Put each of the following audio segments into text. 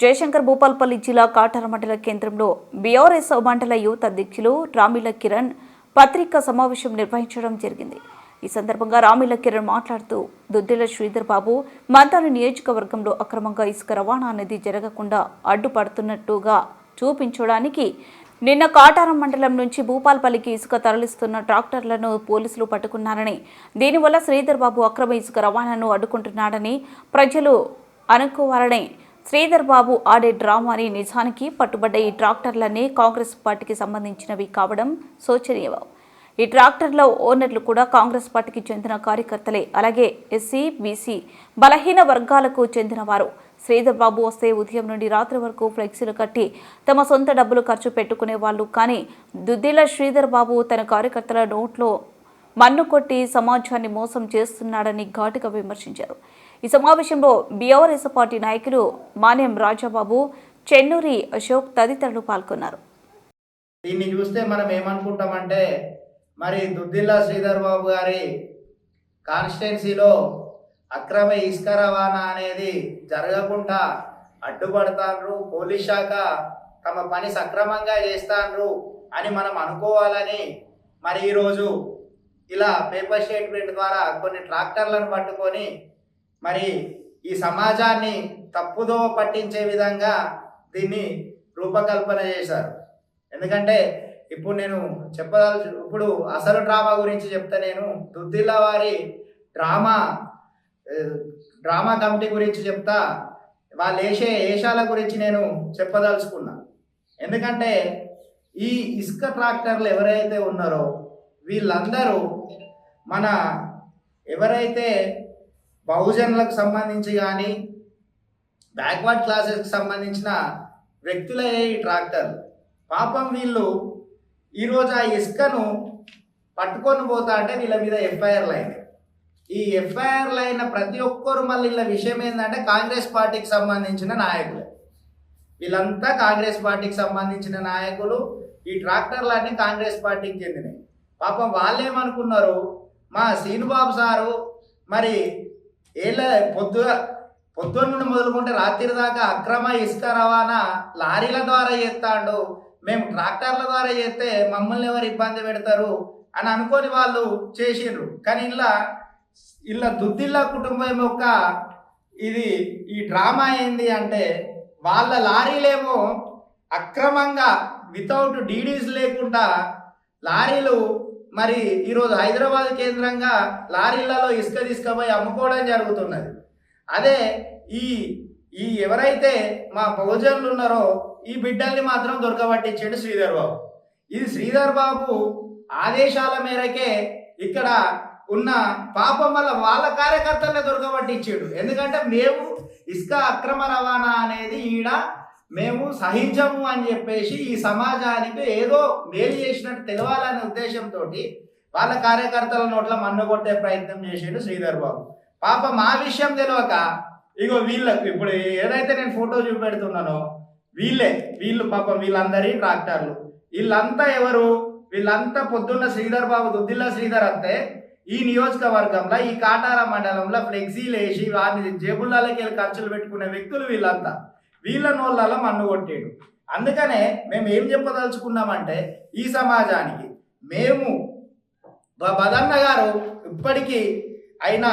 జయశంకర్ భూపాల్పల్లి జిల్లా కాటార మండల కేంద్రంలో బీఆర్ఎస్ మండల యూత్ అధ్యక్షులు రామిల కిరణ్ పత్రికా సమావేశం నిర్వహించడం జరిగింది. ఈ సందర్భంగా రామిల కిరణ్ మాట్లాడుతూ దుద్దిల శ్రీధర్ బాబు మంతాల నియోజకవర్గంలో అక్రమంగా ఇసుక రవాణా అనేది జరగకుండా అడ్డుపడుతున్నట్టుగా చూపించడానికి నిన్న కాటారం మండలం నుంచి భూపాల్పల్లికి ఇసుక తరలిస్తున్న ట్రాక్టర్లను పోలీసులు పట్టుకున్నారని దీనివల్ల శ్రీధర్ బాబు అక్రమ ఇసుక రవాణాను అడ్డుకుంటున్నాడని ప్రజలు అనుకోవాలని శ్రీధర్ బాబు ఆడే డ్రామాని నిజానికి పట్టుబడ్డ ఈ ట్రాక్టర్లన్నీ కాంగ్రెస్ పార్టీకి సంబంధించినవి కావడం శోచనీయం. ఈ ట్రాక్టర్లో ఓనర్లు కూడా కాంగ్రెస్ పార్టీకి చెందిన కార్యకర్తలే. అలాగే ఎస్సీ బీసీ బలహీన వర్గాలకు చెందినవారు. శ్రీధర్ బాబు వస్తే ఉదయం నుండి రాత్రి వరకు ఫ్లెక్సీలు కట్టి తమ సొంత డబ్బులు ఖర్చు పెట్టుకునే వాళ్ళు. కానీ దుద్దిల శ్రీధర్ బాబు తన కార్యకర్తల నోట్లో మన్ను కొట్టి సమాజాన్ని మోసం చేస్తున్నాడని ఘాటుగా విమర్శించారు. ఈ సమావేశంలో బీఆర్ఎస్ పార్టీ నాయకులు మాన్యం రాజాబాబు చెన్నూరి అశోక్ తదితరులు పాల్గొన్నారు. దీన్ని చూస్తే మనం ఏమనుకుంటామంటే మరి దుద్దిల్లా శ్రీధర్ బాబు గారి కాన్స్టిట్యున్సీలో అక్రమ ఇసుక రవాణా అనేది జరగకుండా అడ్డుపడతాండ్రు పోలీస్ శాఖ తమ పని సక్రమంగా చేస్తాండ్రు అని మనం అనుకోవాలని మరి ఈరోజు ఇలా పేపర్ స్టేట్మెంట్ ద్వారా కొన్ని ట్రాక్టర్లను పట్టుకొని మరి ఈ సమాజాన్ని తప్పుదో పట్టించే విధంగా దీన్ని రూపకల్పన చేశారు. ఎందుకంటే ఇప్పుడు నేను చెప్పదలు ఇప్పుడు అసలు డ్రామా గురించి చెప్తా నేను దుద్దిల్ల వారి డ్రామా డ్రామా కమిటీ గురించి చెప్తా వాళ్ళు వేసే వేషాల గురించి నేను చెప్పదలుచుకున్నా. ఎందుకంటే ఈ ఇసుక ట్రాక్టర్లు ఎవరైతే ఉన్నారో వీళ్ళందరూ మన ఎవరైతే బహుజనులకు సంబంధించి కానీ బ్యాక్వర్డ్ క్లాసెస్కి సంబంధించిన వ్యక్తులే ఈ ట్రాక్టర్. పాపం వీళ్ళు ఈరోజు ఆ ఇసుకను పట్టుకొని పోతా అంటే వీళ్ళ మీద ఎఫ్ఐఆర్లు అయినాయి ఈ ఎఫ్ఐఆర్లు అయిన ప్రతి ఒక్కరు మళ్ళీ వీళ్ళ విషయం ఏంటంటే కాంగ్రెస్ పార్టీకి సంబంధించిన నాయకులు. వీళ్ళంతా కాంగ్రెస్ పార్టీకి సంబంధించిన నాయకులు. ఈ ట్రాక్టర్లన్నీ కాంగ్రెస్ పార్టీకి చెందినవి. పాపం వాళ్ళేమనుకున్నారు మా శ్రీనుబాబు సారు మరి ఏళ్ళ పొద్దు పొద్దున్న నుండి మొదలుకుంటే రాత్రి దాకా అక్రమ ఇసుక రవాణా లారీల ద్వారా చేస్తాడు. మేము ట్రాక్టర్ల ద్వారా చేస్తే మమ్మల్ని ఎవరు ఇబ్బంది పెడతారు అని అనుకొని వాళ్ళు చేసిండ్రు. కానీ ఇలా ఇలా దుద్దిల్ల కుటుంబం యొక్క ఇది ఈ డ్రామా ఏంది అంటే వాళ్ళ లారీలేమో అక్రమంగా వితౌట్ డీడీస్ లేకుండా లారీలు మరి ఈరోజు హైదరాబాద్ కేంద్రంగా లారీలలో ఇసుక తీసుకుపోయి అమ్ముకోవడం జరుగుతున్నది. అదే ఈ ఈ ఎవరైతే మా బహుజనులు ఉన్నారో ఈ బిడ్డల్ని మాత్రం దొరకబట్టించాడు శ్రీధర్ బాబు. ఇది శ్రీధర్ బాబు ఆదేశాల మేరకే ఇక్కడ ఉన్న పాపం వల్ల వాళ్ళ కార్యకర్తలనే దొరకబట్టించాడు. ఎందుకంటే మేము ఇసుక అక్రమ రవాణా అనేది ఈడ మేము సహించము అని చెప్పేసి ఈ సమాజానికి ఏదో మేలు చేసినట్టు తెలవాలనే ఉద్దేశంతో వాళ్ళ కార్యకర్తల నోట్ల మన్ను కొట్టే ప్రయత్నం చేసాడు శ్రీధర్ బాబు. పాప మా విషయం తెలియక ఇగో వీళ్ళకు ఇప్పుడు ఏదైతే నేను ఫోటో చూపెడుతున్నానో వీళ్ళే వీళ్ళు పాపం వీళ్ళందరి ట్రాక్టర్లు. వీళ్ళంతా ఎవరు? వీళ్ళంతా పొద్దున్న శ్రీధర్ బాబు దుద్దిల్ల శ్రీధర్ అంతే ఈ నియోజకవర్గంలో ఈ కాటార మండలంలో ఫ్లెక్సీలు వేసి వారిని జేబుల్లోకి వెళ్ళి ఖర్చులు పెట్టుకునే వ్యక్తులు వీళ్ళంతా. వీళ్ళ నోళ్ళలో మన్ను కొట్టాడు. అందుకనే మేము ఏం చెప్పదలుచుకున్నామంటే ఈ సమాజానికి మేము బ- బదన్న గారు ఇప్పటికీ అయినా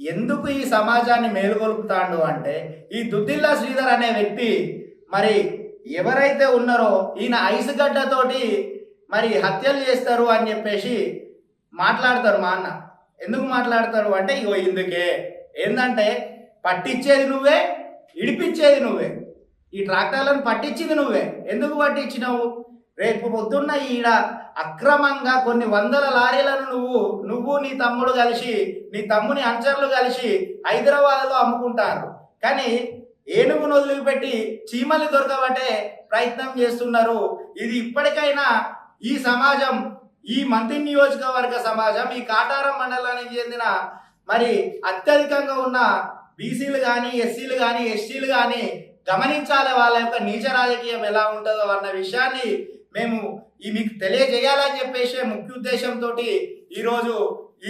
ఎందుకు ఈ సమాజాన్ని మేలుకొల్పుతాడు అంటే ఈ దుద్దిల్లా శ్రీధర్ అనే వ్యక్తి మరి ఎవరైతే ఉన్నారో ఈయన ఐసుగడ్డతోటి మరి హత్యలు చేస్తారు అని చెప్పేసి మాట్లాడతారు మా అన్న. ఎందుకు మాట్లాడతారు అంటే ఇగో ఇందుకే. ఏంటంటే పట్టించేది నువ్వే ఇడిపించేది నువ్వే. ఈ ట్రాక్టర్లను పట్టించింది నువ్వే. ఎందుకు పట్టించినావు? రేపు పొద్దున్న ఈడ అక్రమంగా కొన్ని వందల లారీలను నువ్వు నువ్వు నీ తమ్ముడు కలిసి నీ తమ్ముని అంచర్లు కలిసి హైదరాబాద్లో అమ్ముకుంటారు. కానీ ఏనుగును వదిలిపెట్టి చీమలు దొరకబట్టే ప్రయత్నం చేస్తున్నారు. ఇది ఇప్పటికైనా ఈ సమాజం ఈ మంత్రి నియోజకవర్గ సమాజం ఈ కాటారం మండలానికి చెందిన మరి అత్యధికంగా ఉన్న బీసీలు కానీ ఎస్సీలు కానీ ఎస్టీలు కానీ గమనించాలి వాళ్ళ యొక్క నీచ రాజకీయం ఎలా ఉంటుందో అన్న విషయాన్ని మేము ఈ మీకు తెలియజేయాలని చెప్పేసి ముఖ్య ఉద్దేశంతో ఈరోజు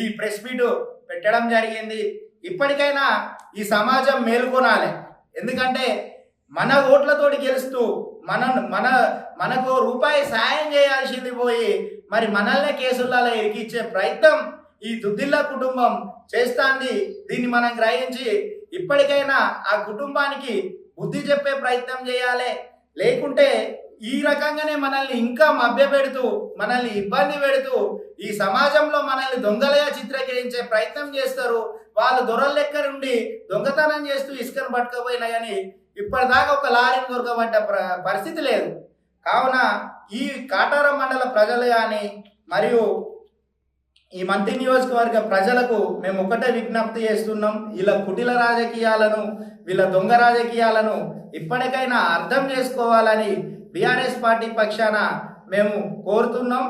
ఈ ప్రెస్ మీట్ పెట్టడం జరిగింది. ఇప్పటికైనా ఈ సమాజం మేల్కొనాలి. ఎందుకంటే మన ఓట్లతోటి గెలుస్తూ మన మన మనకు రూపాయి సాయం చేయాల్సింది పోయి మరి మనల్నే కేసులలో ఇరికిచ్చే ప్రయత్నం ఈ దుద్దిల్ల కుటుంబం చేస్తాంది. దీన్ని మనం గ్రహించి ఇప్పటికైనా ఆ కుటుంబానికి బుద్ధి చెప్పే ప్రయత్నం చేయాలి. లేకుంటే ఈ రకంగానే మనల్ని ఇంకా మభ్యపెడుతూ మనల్ని ఇబ్బంది పెడుతూ ఈ సమాజంలో మనల్ని దొంగలుగా చిత్రీకరించే ప్రయత్నం చేస్తారు. వాళ్ళు దొరల లెక్క నుండి దొంగతనం చేస్తూ ఇసుకను పట్టుకపోయినా కానీ ఇప్పటిదాకా ఒక లారీని దొరకబడ్డ ప్ర- పరిస్థితి లేదు. కావున ఈ కాటారం మండల ప్రజలు కానీ మరియు ఈ మంత్రి నియోజకవర్గ ప్రజలకు మేము ఒకటే విజ్ఞప్తి చేస్తున్నాం. వీళ్ళ కుటిల రాజకీయాలను వీళ్ళ దొంగ రాజకీయాలను ఇప్పటికైనా అర్థం చేసుకోవాలని బీఆర్ఎస్ పార్టీ పక్షాన మేము కోరుతున్నాం.